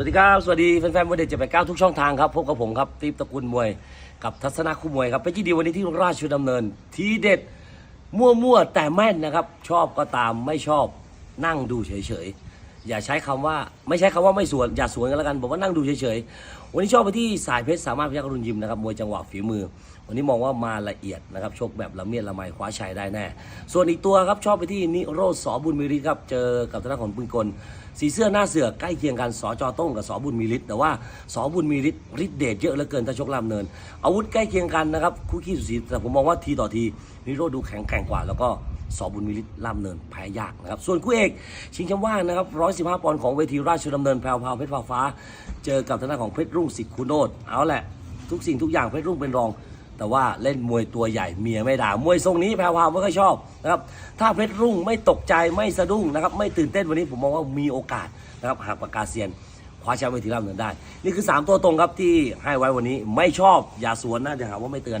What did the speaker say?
สวัสดีครับ สวัสดีแฟนๆมวยเด็ดเจ็ดแปดเก้าทุกช่องทางครับพบกับผมครับติ๊บตระกูลมวย กับทัศนคู่มวยครับเป็นที่ดีวันนี้ที่ราชดำเนิน ทีเด็ดมั่วๆแต่แม่นนะครับ ชอบก็ตามไม่ชอบนั่งดูเฉยๆ อย่าใช้คำว่าไม่ใช้คำว่าไม่สวนอย่าสวนกันแล้วกันบอกว่านั่งดูเฉยๆวันนี้ชอบไปที่สายเพชรสามารถพยักรุนยิมนะครับมวยจังหวะฝีมือ วันนี้มองว่ามาละเอียดนะครับชกแบบละเมียดละไมคว้าชัยได้แน่ ส่วนอีกตัวครับชอบไปที่นิโรธสอบุญมีฤทธิ์ครับเจอกับทางด้านของปืนกลสีเสื้อหน้าเสือใกล้เคียงกันสอจอต้งกับสอบุญมีฤทธิ์แต่ว่าสอบุญมีฤทธิ์ฤทธิ์เดชเยอะเหลือเกินถ้าชกลำเนิน อาวุธใกล้เคียงกันนะครับคู่ขี้สุสีแต่ผมมองว่าทีต่อทีนิโรธดูแข็งแกร่งกว่าแล้วก็ สอบุญมีฤทธิ์ล่ำเนินแพ้ยากนะครับ ส่วนคู่เอกชิงแชมป์ว่างนะครับ 115 ปอนด์ของเวทีราชดำเนินแพรวพาวเพชรฟ้าฟ้า เจอกับทางด้านของเพชรรุ่งสิทธิ์คุโนตเอาแหละ ทุกสิ่งทุกอย่างเพชรรุ่งเป็นรอง แต่ว่าเล่นมวยตัวใหญ่เมียไม่ด่ามวยทรงนี้แพรวพาวไม่ค่อยชอบนะครับถ้าเพชรรุ่งไม่ตกใจไม่สะดุ้งนะครับไม่ตื่นเต้นวันนี้ผมมองว่ามีโอกาสนะครับหากประกาศเซียนคว้าแชมป์เวทีราชดำเนินได้ นี่คือ 3 ตัวตรงครับที่ให้ไว้วันนี้ไม่ชอบอย่าสวนนะเดี๋ยวหาว่าไม่เตือน